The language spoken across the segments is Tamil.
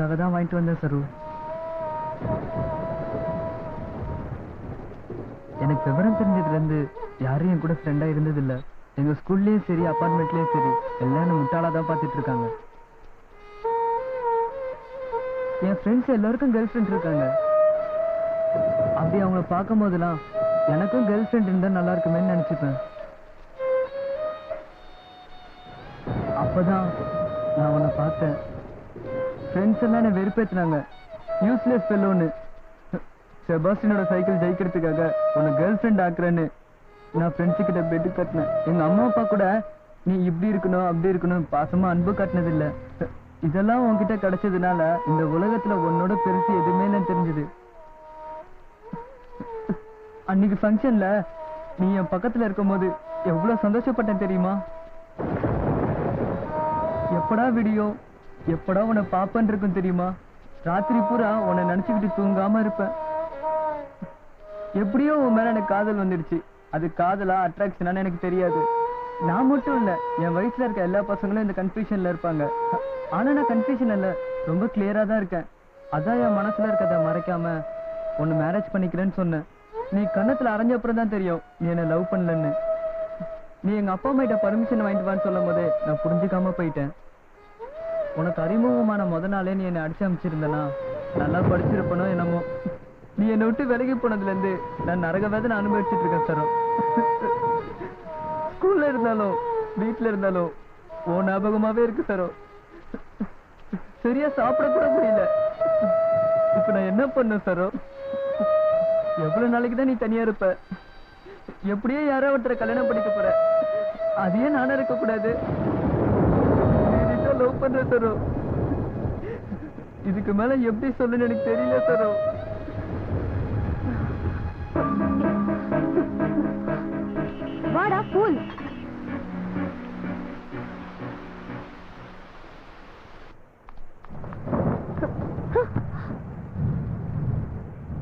உங்களுக்காக தான் வாங்கிட்டு வந்தேன் சரு. எனக்கு விவரம் தெரிஞ்சதுலேருந்து யாரும் என் கூட ஃப்ரெண்டாக இருந்ததில்லை. எங்கள் ஸ்கூல்லேயும் சரி அப்பார்ட்மெண்ட்லேயும் சரி எல்லாம் என்ன முட்டாளா தான் பார்த்துட்டு இருக்காங்க. என் ஃப்ரெண்ட்ஸ் எல்லாருக்கும் கேர்ள் ஃப்ரெண்ட் இருக்காங்க. அப்படி அவங்கள பார்க்கும் போதெல்லாம் எனக்கும் கேர்ள் ஃப்ரெண்ட் இருந்தால் நல்லா இருக்குமேன்னு நினச்சிப்பேன். அப்போதான் நான் உன்னை பார்த்தேன். ஃப்ரெண்ட்ஸ் எல்லாம் என்ன வெறுப்பேற்றினாங்க யூஸ்லெஸ் ஃபெல்லோன்னு செபாஸ்டினோட சைக்கிள் ஜெயிக்கிறதுக்காக உன்னை கேர்ள் ஃப்ரெண்ட் ஆக்குறேன்னு நான் ஃப்ரெண்ட்ஸு கிட்ட பெட்டு கட்டினேன். எங்கள் அம்மா அப்பா கூட நீ இப்படி இருக்கணும் அப்படி இருக்கணும் பாசமாக அன்பு காட்டினது இதெல்லாம் உன்கிட்ட கிடைச்சதுனால இந்த உலகத்துல உன்னோட பெருசு எதுவுமே இல்லை தெரிஞ்சது. அன்னைக்கு ஃபங்க்ஷன்ல நீ என் பக்கத்துல இருக்கும்போது எவ்வளவு சந்தோஷப்பட்டேன் தெரியுமா? எப்படா வீடியோ எப்படா உன்னை பாப்பன் இருக்கும் தெரியுமா? ராத்திரி பூரா உன்னை நினைச்சுக்கிட்டு தூங்காம இருப்பேன். எப்படியோ உன் மேல எனக்கு காதல் வந்துடுச்சு. அது காதலா அட்ராக்ஷனான்னு எனக்கு தெரியாது. நான் மட்டும் இல்ல என் வயசுல இருக்க எல்லா பசங்களும் இந்த கன்ஃபியூஷன்ல இருப்பாங்க. ஆனா நான் கன்ஃபியூஷன் இல்ல ரொம்ப கிளியரா தான் இருக்கேன். அதான் என் மனசுல இருக்கதை மறைக்காம உன்னை மேரேஜ் பண்ணிக்கிறேன்னு சொன்னேன். நீ கண்ணத்துல அரைஞ்ச அப்புறம் தான் தெரியும் நீ என்ன லவ் பண்ணலன்னு. நீ எங்க அப்பா அம்மா கிட்ட பர்மிஷன் வாங்கிட்டு வான்னு சொல்லும் போதே நான் புரிஞ்சுக்காம போயிட்டேன். உனக்கு அறிமுகமான முத நாளே நீ என்னை அடிச்சு அமைச்சிருந்தனா? நல்லா படிச்சிருப்பனோ என்னமோ. நீ என்னை விட்டு விலகி போனதுல இருந்து நான் நரக வேதனை அனுபவிச்சுட்டு இருக்கேன் சரம் ஸ்கூல்ல இருந்தாலும் வீட்ல இருந்தாலும் ஓ ஞாபகமாவே இருக்கு சரோ. சரியா சாப்பிட கூட முடியல. இப்ப நான் என்ன பண்ணேன் சரோ? எவ்வளவு நாளைக்கு தான் நீ தனியா இருப்ப? எப்படியோ யாரோ ஒருத்தரை கல்யாணம் பண்ணிக்க போற? அதையே நானும் இருக்க கூடாது. லவ் பண்ற சரோ இதுக்கு மேல எப்படி சொல்லுன்னு எனக்கு தெரியல சரோ வாடா ஃபூல்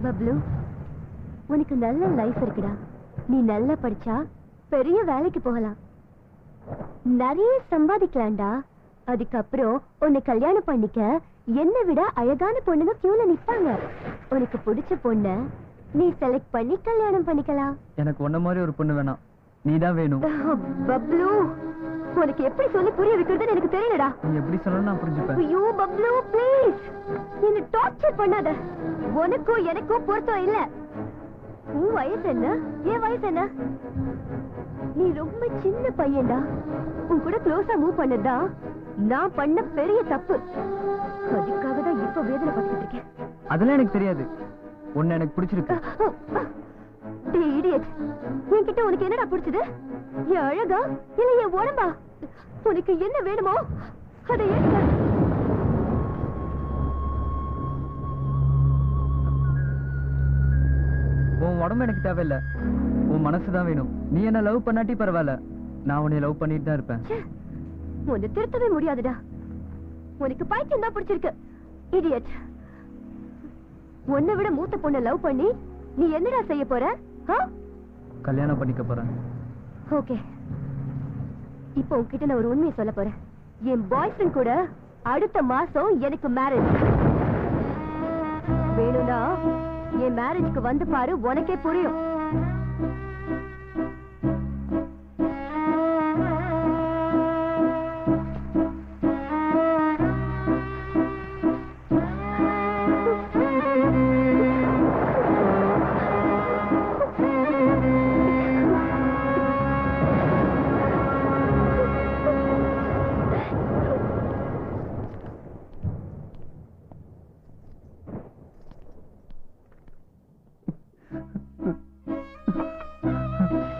பப்ளு உனக்கு நல்ல லைஃப் இருக்குடா. நீ நல்லா படிச்சா பெரிய வேலைக்கு போகலாம். நிறைய சம்பாதிக்கலாம்டா. அதுக்கப்புறம் உன்னை கல்யாணம் பண்ணிக்க என்னை விட அழகான பொண்ணுங்க கியூல நிப்பாங்க. உனக்கு பிடிச்ச பொண்ண நீ செலக்ட் பண்ணி கல்யாணம் பண்ணிக்கலாம். எனக்கு உன்ன மாதிரி ஒரு பொண்ணு வேணாம். நீதான் வேணும். பப்ளு. உனக்கு எப்படி சொல்லி புரிய வைக்கிறதுன்னு எனக்கு தெரியலடா. நீ எப்படி சொல்லணும் நான் புரிஞ்சுப்பேன். ஐயோ பப்ளு ப்ளீஸ் என்ன டார்ச்சர் பண்ணாத. உனக்கும் எனக்கும் பொருத்தம் இல்ல. உன் வயசு என்ன? என் வயசு என்ன? நீ ரொம்ப சின்ன பையன்டா. உன் கூட க்ளோஸா மூவ் பண்ணதா நான் பண்ண பெரிய தப்பு. அதுக்காக தான் இப்ப வேதனை பட்டுட்டு இருக்கேன். அதெல்லாம் எனக்கு தெரியாது. உன்னை எனக்கு பிடிச்சிருக்கு. டேய் idiot. என்கிட்ட உனக்கு என்னடா பிடிச்சது? என் அழகா இல்ல என் உடம்பா? உனக்கு என்ன வேணுமோ அதை எடுக்க உன் உடம்பு எனக்கு தேவையில்ல. உன் மனசு தான் வேணும். நீ என்ன லவ் பண்ணாட்டி பரவாயில்ல. நான் உன்னை லவ் பண்ணிட்டு தான் இருப்பேன். உன்னை திருத்தவே முடியாதுடா. உனக்கு பைத்தியம் தான் பிடிச்சிருக்கு. இடியட் உன்னை விட மூத்த பொண்ணை லவ் பண்ணி நீ என்னடா செய்ய போற? கல்யாணம் பண்ணிக்க போறேன். ஓகே இப்போ உன்கிட்ட நான் ஒரு உண்மையை சொல்ல போறேன். என் பாய் ஃப்ரெண்ட் கூட அடுத்த மாசம் எனக்கு மேரேஜ் வேணும்னா என் மேரேஜ்க்கு வந்து பாரு உனக்கே புரியும்.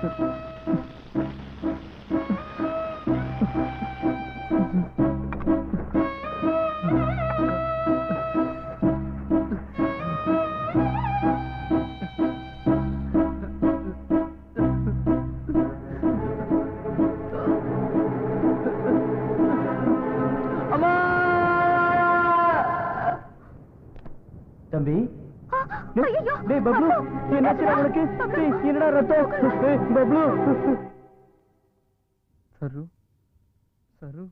ہوں ہوں டேய் பப்ளு என்னாச்சு அவளுக்கு டேய் என்னடா ரத்தம்? டேய் பப்ளு. சரு. சரு.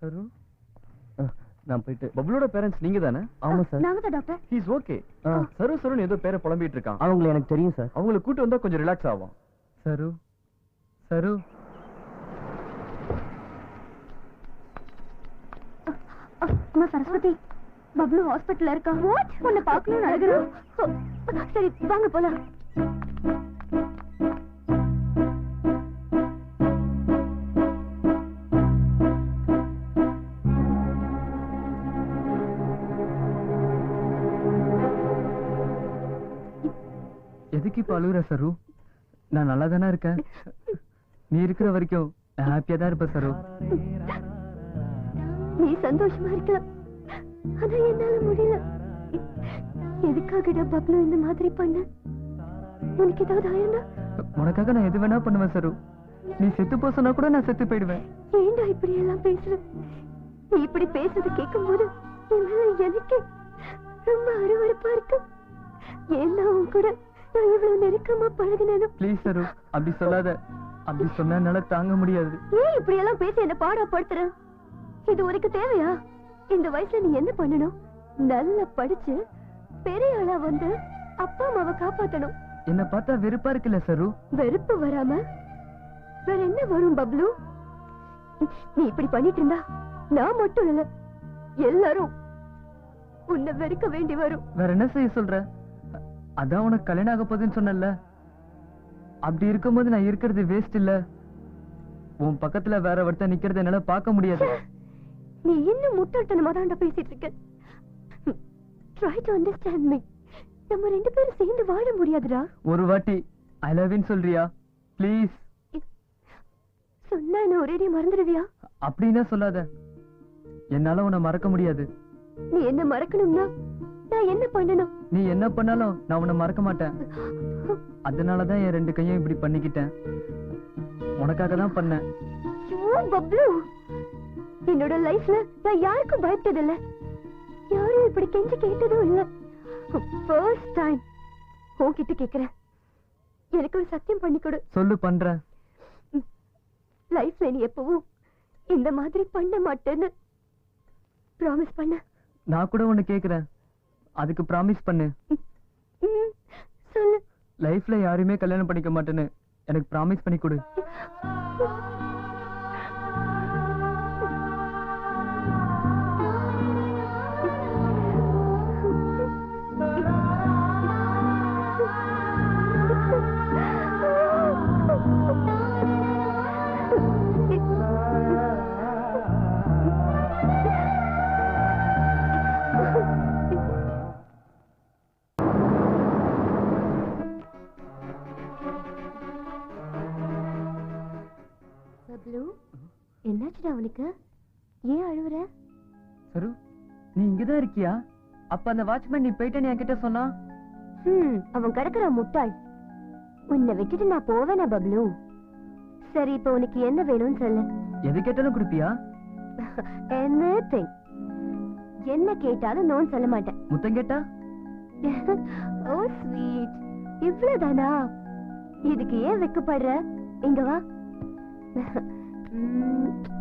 சரு. நான் போயிட்டு. பப்ளோட பேரண்ட்ஸ் நீங்க தானே? ஆமா சார். நாங்க தான் டாக்டர். ஹீஸ் ஓகே சரு சருன்னு ஏதோ பேரை புலம்பிட்டு இருக்கான். அவங்களை எனக்கு தெரியும் சார். அவங்களை கூட்டு வந்தா கொஞ்சம் ரிலாக்ஸ் ஆகும். சரு. சரு. அம்மா சரஸ்வதி. பப்ளு ஹாஸ்பிட்டல்ல இருக்கா? வாட் உன்னை பார்க்கணும்னு அழகுறோம் சரி வாங்க போலாம். எதுக்கு இப்ப அழுகுற சரு? நான் நல்லா தானே இருக்கேன். நீ இருக்கிற வரைக்கும் ஹாப்பியா தான் இருப்பேன் சரு. நீ சந்தோஷமா இருக்கலாம். ஆனா என்னால முடியல. எதுக்காகடா பப்ளு இந்த மாதிரி பண்ண? உனக்கு ஏதாவது ஆயிருந்தா உனக்காக நான் எது வேணா பண்ணுவேன் சரு. நீ செத்து போ சொன்னா கூட நான் செத்து போயிடுவேன். ஏன்டா இப்படி எல்லாம் பேசுற நீ இப்படி பேசுறது கேட்கும்போது என் மேல எனக்கு ரொம்ப அருவருப்பா இருக்கு. ஏன்னா உன் கூட நான் இவ்வளவு நெருக்கமா பழகினேனும் ப்ளீஸ் சரு. அப்படி சொல்லாத. அப்படி சொன்னா என்னால தாங்க முடியாது. ஏன் இப்படி எல்லாம் பேசி என்ன பாடப்படுத்துற இது உனக்கு தேவையா? இந்த வயசுல நீ என்ன பண்ணணும்? நல்லா படிச்சு பெரிய ஆளா வந்து அப்பா அம்மாவை காப்பாத்தணும். என்ன பார்த்தா வெறுப்பா இருக்குல்ல சரு? வெறுப்பு வராம வேற என்ன வரும் பப்ளு? நீ இப்படி பண்ணிட்டு இருந்தா நான் மட்டும் இல்ல எல்லாரும் உன்னை வெறுக்க வேண்டி வரும். வேற என்ன செய்ய சொல்ற? அதான் உனக்கு கல்யாணம் ஆக போகுதுன்னு சொன்னல அப்படி இருக்கும்போது நான் இருக்கிறது வேஸ்ட் இல்ல. உன் பக்கத்துல வேற ஒருத்தன் நிக்கிறது என்னால பார்க்க முடியாது. நீ இன்னும் முட்டாள்தனமா தான்டா பேசிட்டு இருக்க? ட்ரை டு அண்டர்ஸ்டாண்ட் மீ நம்ம ரெண்டு பேரும் சேர்ந்து வாழ முடியாதுடா. ஒரு வாட்டி ஐ லவ்னு சொல்றியா? ப்ளீஸ் சொன்னா என்ன ஒரேடி மறந்துடுவியா அப்படின்னா சொல்லாத. என்னால உன்னை மறக்க முடியாது. நீ என்ன மறக்கணும்னா நான் என்ன பண்ணணும்? நீ என்ன பண்ணாலும் நான் உன்னை மறக்க மாட்டேன். அதனாலதான் என் ரெண்டு கையும் இப்படி பண்ணிக்கிட்டேன். உனக்காக தான் பண்ணேன். என்னோட லைஃப்ல நான் யாருக்கும் பயப்பட்டதில்ல. யாரும் இப்படி கெஞ்சி கேட்டதும் இல்ல. ஃபர்ஸ்ட் டைம் உன்கிட்ட கேக்குறேன். எனக்கு ஒரு சத்தியம் பண்ணி கொடு. சொல்லு பண்றேன். லைஃப்ல நீ எப்பவும் இந்த மாதிரி பண்ண மாட்டேன்னு ப்ராமிஸ் பண்ண. நான் கூட ஒண்ணு கேக்குறேன். அதுக்கு ப்ராமிஸ் பண்ணு. சொல்லு. லைஃப்ல யாரையுமே கல்யாணம் பண்ணிக்க மாட்டேன்னு எனக்கு ப்ராமிஸ் பண்ணி கொடு. பப்ளு என்னாச்சுடா அவனுக்கு? ஏன் அழுவுற? சரு நீ இங்கதான் இருக்கியா? அப்ப அந்த வாட்ச்மேன் நீ போயிட்டேன்னு என்கிட்ட சொன்னா? அவன் கிடக்குற முட்டாள். உன்னை விட்டுட்டு நான் போவேனா பப்ளு சரி இப்போ உனக்கு என்ன வேணும்னு சொல்லு. எது கேட்டாலும் கொடுப்பியா? எனிதிங் என்ன கேட்டாலும் நோன்னு சொல்ல மாட்டேன். முத்தம் கேட்டா? ஓ ஸ்வீட் இவ்வளவுதானா? இதுக்கு ஏன் வெக்கப்படுற இங்க வா. ம்,